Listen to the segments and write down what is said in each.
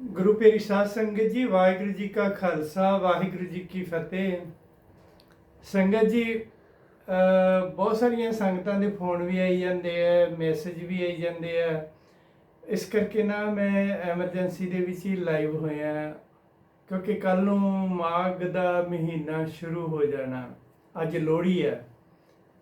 ਗੁਰੂ ਪਿਆਰੀ ਸਾਧ ਸੰਗਤ ਜੀ, ਵਾਹਿਗੁਰੂ ਜੀ ਕਾ ਖਾਲਸਾ, ਵਾਹਿਗੁਰੂ ਜੀ ਕੀ ਫਤਿਹ। ਸੰਗਤ ਜੀ ਬਹੁਤ ਸਾਰੀਆਂ ਸੰਗਤਾਂ ਦੇ ਫੋਨ ਵੀ ਆਈ ਜਾਂਦੇ ਆ, ਮੈਸੇਜ ਵੀ ਆਈ ਜਾਂਦੇ ਆ। ਇਸ ਕਰਕੇ ਨਾ ਮੈਂ ਐਮਰਜੈਂਸੀ ਦੇ ਵਿੱਚ ਹੀ ਲਾਈਵ ਹੋਇਆ, ਕਿਉਂਕਿ ਕੱਲ ਨੂੰ ਮਾਘ ਦਾ ਮਹੀਨਾ ਸ਼ੁਰੂ ਹੋ ਜਾਣਾ। ਅੱਜ ਲੋਹੜੀ ਹੈ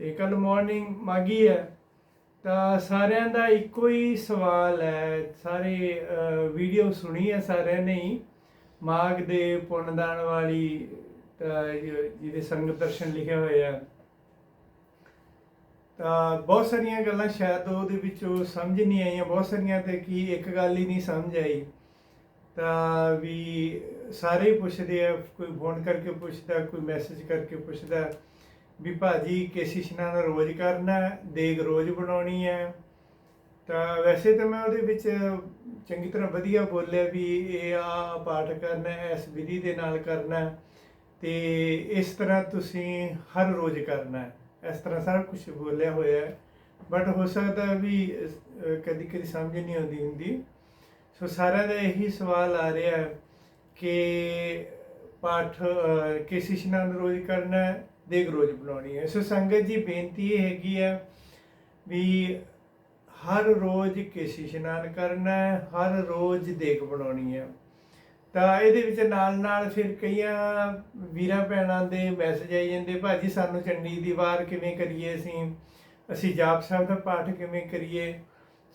ਤੇ ਕੱਲ ਮਾਰਨਿੰਗ ਮਾਗੀ ਹੈ ਤਾਂ ਸਾਰਿਆਂ ਦਾ ਇੱਕੋ ਹੀ ਸਵਾਲ ਹੈ। ਸਾਰੇ ਵੀਡੀਓ ਸੁਣੀ ਹੈ ਸਾਰਿਆਂ ਨੇ ਹੀ। ਮਾਘ ਦੇ ਪੁੰਨਦਾਨ ਵਾਲੀ ਤਾਂ ਜਿਹਦੇ ਸੰਗਤ ਦਰਸ਼ਨ ਲਿਖਿਆ ਹੋਇਆ ਹੈ ਤਾਂ ਬਹੁਤ ਸਾਰੀਆਂ ਗੱਲਾਂ ਸ਼ਾਇਦ ਉਹਦੇ ਵਿੱਚੋਂ ਸਮਝ ਨਹੀਂ ਆਈਆਂ। ਬਹੁਤ ਸਾਰੀਆਂ ਤੇ ਕੀ ਇੱਕ ਗੱਲ ਹੀ ਨਹੀਂ ਸਮਝ ਆਈ। ਤਾਂ ਵੀ ਸਾਰੇ ਹੀ ਪੁੱਛਦੇ ਆ, ਕੋਈ ਫੋਨ ਕਰਕੇ ਪੁੱਛਦਾ, ਕੋਈ ਮੈਸੇਜ ਕਰਕੇ ਪੁੱਛਦਾ। ਵੀ ਭਾਜੀ ਕਿਸ ਇਸ਼ਨਾਨ ਰੋਜ਼ ਕਰਨਾ ਦੇਗ ਰੋਜ਼ ਬਣਾਉਣੀ ਹੈ। ਤਾਂ ਵੈਸੇ ਤਾਂ ਮੈਂ ਉਹਦੇ ਵਿੱਚ ਚੰਗੀ ਤਰ੍ਹਾਂ ਵਧੀਆ ਬੋਲਿਆ ਵੀ ਇਹ ਆ ਪਾਠ ਕਰਨਾ ਇਸ ਵਿਧੀ ਦੇ ਨਾਲ ਕਰਨਾ ਹੈ। ਤੇ ਇਸ ਤਰ੍ਹਾਂ ਤੁਸੀਂ ਹਰ ਰੋਜ਼ ਕਰਨਾ ਇਸ ਤਰ੍ਹਾਂ ਸਾਰਾ ਕੁਝ ਬੋਲਿਆ ਹੋਇਆ ਬਟ ਹੋ ਸਕਦਾ ਵੀ ਕਦੀ ਕਦੀ ਸਮਝ ਨਹੀਂ ਆਉਂਦੀ ਹੁੰਦੀ। ਸੋ ਸਾਰਿਆਂ ਦਾ ਇਹੀ ਸਵਾਲ ਆ ਰਿਹਾ ਕਿ ਪਾਠ ਕੇਸੀ ਇਸ਼ਨਾਨ ਰੋਜ਼ ਕਰਨਾ ਹੈ ਦੇਗ ਰੋਜ਼ ਬਣਾਉਣੀ ਹੈ। ਸੋ ਸੰਗਤ ਜੀ, ਬੇਨਤੀ ਇਹ ਹੈਗੀ ਹੈ ਵੀ ਹਰ ਰੋਜ਼ ਕੇਸ਼ੀ ਇਸ਼ਨਾਨ ਕਰਨਾ ਹੈ, ਹਰ ਰੋਜ਼ ਦੇਗ ਬਣਾਉਣੀ ਹੈ। ਤਾਂ ਇਹਦੇ ਵਿੱਚ ਨਾਲ ਨਾਲ ਫਿਰ ਕਈਆਂ ਵੀਰਾਂ ਭੈਣਾਂ ਦੇ ਮੈਸੇਜ ਆਈ ਜਾਂਦੇ, ਭਾਜੀ, ਸਾਨੂੰ ਚੰਡੀ ਦੀ ਵਾਰ ਕਿਵੇਂ ਕਰੀਏ ਅਸੀਂ? ਅਸੀਂ ਜਾਪ ਸਾਹਿਬ ਦਾ ਪਾਠ ਕਿਵੇਂ ਕਰੀਏ?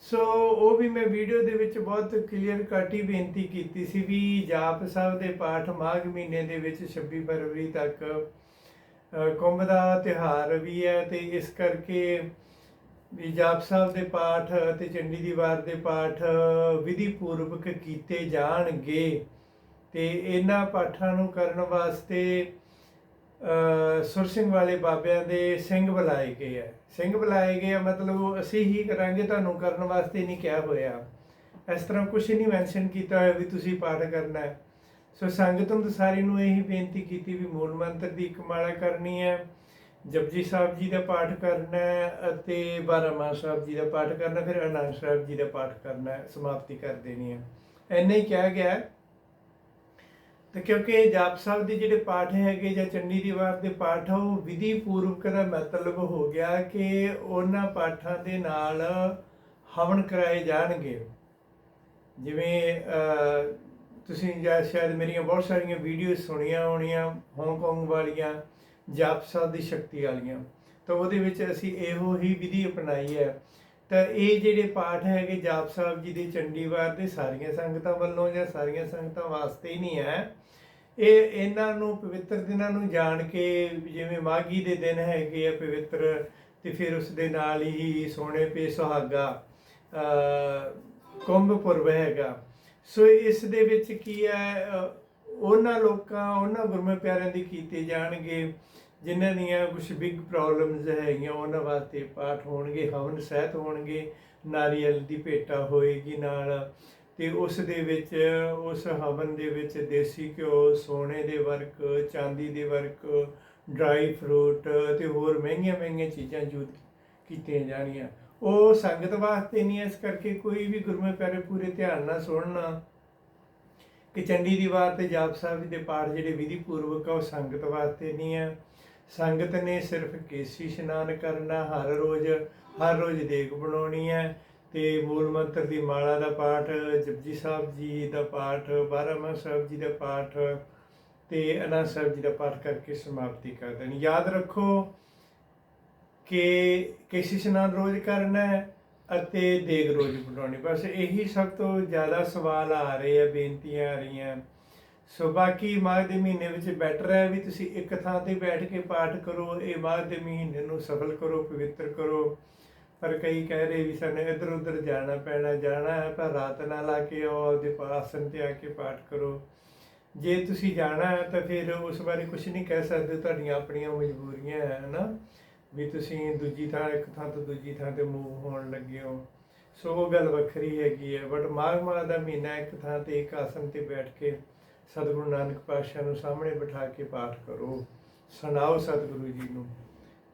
ਸੋ ਉਹ ਵੀ ਮੈਂ ਵੀਡੀਓ ਦੇ ਵਿੱਚ ਬਹੁਤ ਕਲੀਅਰ ਕੱਟ ਹੀ ਬੇਨਤੀ ਕੀਤੀ ਸੀ ਵੀ ਜਾਪ ਸਾਹਿਬ ਦੇ ਪਾਠ ਮਾਘ ਮਹੀਨੇ ਦੇ ਵਿੱਚ 26 ਫਰਵਰੀ ਤੱਕ ਕੁੰਭ ਦਾ ਤਿਉਹਾਰ ਵੀ ਹੈ ਤੇ ਇਸ ਕਰਕੇ ਵੀ ਜਾਪ ਸਾਹਿਬ ਦੇ ਪਾਠ ਅਤੇ ਚੰਡੀ ਦੀ ਵਾਰ ਦੇ ਪਾਠ ਵਿਧੀ ਪੂਰਵਕ ਕੀਤੇ ਜਾਣਗੇ ਤੇ ਇਹਨਾਂ ਪਾਠਾਂ ਨੂੰ ਕਰਨ ਵਾਸਤੇ ਸੁਰ ਸਿੰਘ ਵਾਲੇ ਬਾਬਿਆਂ ਦੇ ਸਿੰਘ ਬੁਲਾਏ ਗਏ ਆ। ਸਿੰਘ ਬੁਲਾਏ ਗਏ ਆ, ਮਤਲਬ ਉਹ ਅਸੀਂ ਹੀ ਕਰਾਂਗੇ, ਤੁਹਾਨੂੰ ਕਰਨ ਵਾਸਤੇ ਨਹੀਂ ਕਿਹਾ ਹੋਇਆ। ਇਸ ਤਰ੍ਹਾਂ ਕੁਝ ਨਹੀਂ ਮੈਂਸ਼ਨ ਕੀਤਾ ਹੋਇਆ ਵੀ ਤੁਸੀਂ ਪਾਠ ਕਰਨਾ ਹੈ। ਸੋ ਸੰਗਤ ਨੂੰ ਸਾਰੀ ਨੂੰ ਇਹੀ ਬੇਨਤੀ ਕੀਤੀ ਵੀ ਮੂਲ ਮੰਤਰ ਦੀ ਇੱਕ ਮਾਲਾ ਕਰਨੀ ਹੈ, ਜਪਜੀ ਸਾਹਿਬ ਜੀ ਦਾ ਪਾਠ ਕਰਨਾ ਹੈ ਅਤੇ ਬਾਰਾਮਾ ਸਾਹਿਬ ਜੀ ਦਾ ਪਾਠ ਕਰਨਾ, ਫਿਰ ਅਨੰਦ ਸਾਹਿਬ ਜੀ ਦਾ ਪਾਠ ਕਰਨਾ ਹੈ, ਸਮਾਪਤੀ ਕਰ ਦੇਣੀ ਹੈ। ਇੰਨਾ ਹੀ ਕਿਹਾ ਗਿਆ। ਹੈ ਤੇ ਕਿਉਂਕਿ ਜਾਪ ਸਾਹਿਬ ਦੇ ਜਿਹੜੇ ਪਾਠ ਹੈਗੇ ਜਾਂ ਚੰਡੀ ਦੀ ਵਾਰ ਦੇ ਪਾਠ ਉਹ ਵਿਧੀ ਪੂਰਵਕ ਦਾ ਮਤਲਬ ਹੋ ਗਿਆ ਕਿ ਉਹਨਾਂ ਪਾਠਾਂ ਦੇ ਨਾਲ ਹਵਨ ਕਰਾਏ ਜਾਣਗੇ। ਜਿਵੇਂ ਤੁਸੀਂ ਜਾਂ ਸ਼ਾਇਦ ਮੇਰੀਆਂ ਬਹੁਤ ਸਾਰੀਆਂ ਵੀਡੀਓਜ਼ ਸੁਣੀਆਂ ਹੋਣੀਆਂ ਹਾਂਗਕਾਂਗ ਵਾਲੀਆਂ ਜਾਪ ਸਾਹਿਬ ਦੀ ਸ਼ਕਤੀ ਵਾਲੀਆਂ, ਤਾਂ ਉਹਦੇ ਵਿੱਚ ਅਸੀਂ ਇਹੋ ਹੀ ਵਿਧੀ ਅਪਣਾਈ ਹੈ। ਤਾਂ ਇਹ ਜਿਹੜੇ ਪਾਠ ਹੈਗੇ ਜਾਪ ਸਾਹਿਬ ਜੀ ਦੇ ਚੰਡੀਗੜ੍ਹ ਦੇ, ਸਾਰੀਆਂ ਸੰਗਤਾਂ ਵੱਲੋਂ ਜਾਂ ਸਾਰੀਆਂ ਸੰਗਤਾਂ ਵਾਸਤੇ ਹੀ ਨਹੀਂ ਹੈ ਇਹ ਇਹਨਾਂ ਨੂੰ ਪਵਿੱਤਰ ਦਿਨਾਂ ਨੂੰ ਜਾਣ ਕੇ ਜਿਵੇਂ ਮਾਗੀ ਦੇ ਦਿਨ ਹੈਗੇ ਆ ਪਵਿੱਤਰ ਤੇ ਫਿਰ ਉਸ ਦੇ ਨਾਲ ਹੀ ਸੋਨੇ ਪੇ ਸੁਹਾਗਾ ਕੁੰਭ ਪੁਰਬ ਹੈਗਾ। ਸੋ ਇਸ ਦੇ ਵਿੱਚ ਕੀ ਹੈ ਉਹਨਾਂ ਲੋਕਾਂ, ਉਹਨਾਂ ਗੁਰਮੇ ਪਿਆਰਿਆਂ ਦੀ ਕੀਤੇ ਜਾਣਗੇ, ਜਿਨ੍ਹਾਂ ਦੀਆਂ ਕੁਝ ਬਿਗ ਪ੍ਰੋਬਲਮਸ ਹੈਗੀਆਂ, ਉਹਨਾਂ ਵਾਸਤੇ ਪਾਠ ਹੋਣਗੇ, ਹਵਨ ਸਹਿਤ ਹੋਣਗੇ, ਨਾਰੀਅਲ ਦੀ ਭੇਟਾ ਹੋਏਗੀ ਨਾਲ। ਤੇ ਉਸ ਦੇ ਵਿੱਚ ਉਸ ਹਵਨ ਦੇ ਵਿੱਚ ਦੇਸੀ ਘਿਓ ਸੋਨੇ ਦੇ ਵਰਕ ਚਾਂਦੀ ਦੇ ਵਰਕ ਡਰਾਈ ਫਰੂਟ ਤੇ ਹੋਰ ਮਹਿੰਗੀਆਂ ਮਹਿੰਗੀਆਂ ਚੀਜ਼ਾਂ ਯੂਜ਼ ਕੀਤੀਆਂ ਜਾਣੀਆਂ। ਉਹ ਸੰਗਤ ਵਾਸਤੇ ਨਹੀਂ ਹੈ, ਇਸ ਕਰਕੇ ਕੋਈ ਵੀ ਗੁਰਮੇ ਪਿਆਰੇ ਪੂਰੇ ਧਿਆਨ ਨਾਲ ਸੁਣਨਾ ਕਿ ਚੰਡੀ ਦੀ ਵਾਰ ਤੇ ਜਾਪ ਸਾਹਿਬ ਜੀ ਦੇ ਪਾਠ ਜਿਹੜੇ ਵਿਧੀ ਪੂਰਵਕ ਆ ਉਹ ਸੰਗਤ ਵਾਸਤੇ ਨਹੀਂ ਹੈ ਸੰਗਤ ਨੇ ਸਿਰਫ ਕੇਸੀ ਇਸ਼ਨਾਨ ਕਰਨਾ ਹਰ ਰੋਜ਼ ਹਰ ਰੋਜ਼ ਦੇਗ ਬਣਾਉਣੀ ਹੈ ਤੇ ਮੂਲ ਮੰਤਰ ਦੀ ਮਾਲਾ ਦਾ ਪਾਠ, ਜਪਜੀ ਸਾਹਿਬ ਜੀ ਦਾ ਪਾਠ ਬਾਰਾਮਾ ਸਾਹਿਬ ਜੀ ਦਾ ਪਾਠ ਤੇ ਅਨੰਦ ਸਾਹਿਬ ਜੀ ਦਾ ਪਾਠ ਕਰਕੇ ਸਮਾਪਤੀ ਕਰ ਦੇਣੀ। ਯਾਦ ਰੱਖੋ ਕਿ ਕੇਸੀ ਇਸ਼ਨਾਨ ਰੋਜ਼ ਕਰਨਾ ਹੈ ਅਤੇ ਦੇਗ ਰੋਜ਼ ਬਣਾਉਣੀ। ਬਸ ਇਹੀ ਸਭ ਤੋਂ ਜ਼ਿਆਦਾ ਸਵਾਲ ਆ ਰਹੇ ਆ, ਬੇਨਤੀਆਂ ਆ ਰਹੀਆਂ। ਸੋ ਬਾਕੀ ਮਾਘ ਦੇ ਮਹੀਨੇ ਵਿੱਚ ਬੈਟਰ ਹੈ ਵੀ ਤੁਸੀਂ ਇੱਕ ਥਾਂ ਤੇ ਬੈਠ ਕੇ ਪਾਠ ਕਰੋ, ਇਹ ਮਾਘ ਦੇ ਮਹੀਨੇ ਨੂੰ ਸਫਲ ਕਰੋ, ਪਵਿੱਤਰ ਕਰੋ। ਪਰ ਕਈ ਕਹਿ ਰਹੇ ਵੀ ਸਾਨੂੰ ਇੱਧਰ ਉੱਧਰ ਜਾਣਾ ਪੈਣਾ, ਜਾਣਾ ਹੈ, ਪਰ ਰਾਤ ਨਾ ਲਾ ਕੇ ਆਓ, ਆਪਦੇ ਆਸਨ ਤੇ ਆ ਕੇ ਪਾਠ ਕਰੋ। ਜੇ ਤੁਸੀਂ ਜਾਣਾ ਹੈ ਤਾਂ ਫਿਰ ਉਸ ਬਾਰੇ ਕੁਝ ਨਹੀਂ ਕਹਿ ਸਕਦੇ, ਤੁਹਾਡੀਆਂ ਆਪਣੀਆਂ ਮਜਬੂਰੀਆਂ ਹੈ ਨਾ ਵੀ ਤੁਸੀਂ ਦੂਜੀ ਥਾਂ, ਇੱਕ ਥਾਂ ਤੋਂ ਦੂਜੀ ਥਾਂ ਤੇ ਮੂਵ ਹੋਣ ਲੱਗੇ ਹੋ। ਸੋ ਉਹ ਗੱਲ ਵੱਖਰੀ ਹੈਗੀ ਹੈ ਬਟ ਮਾਘ ਮਾਹ ਦਾ ਮਹੀਨਾ ਇੱਕ ਥਾਂ ਤੇ, ਇੱਕ ਆਸਨ ਤੇ ਬੈਠ ਕੇ ਸਤਿਗੁਰੂ ਨਾਨਕ ਪਾਤਸ਼ਾਹ ਨੂੰ ਸਾਹਮਣੇ ਬਿਠਾ ਕੇ ਪਾਠ ਕਰੋ। ਸੁਣਾਓ ਸਤਿਗੁਰੂ ਜੀ ਨੂੰ।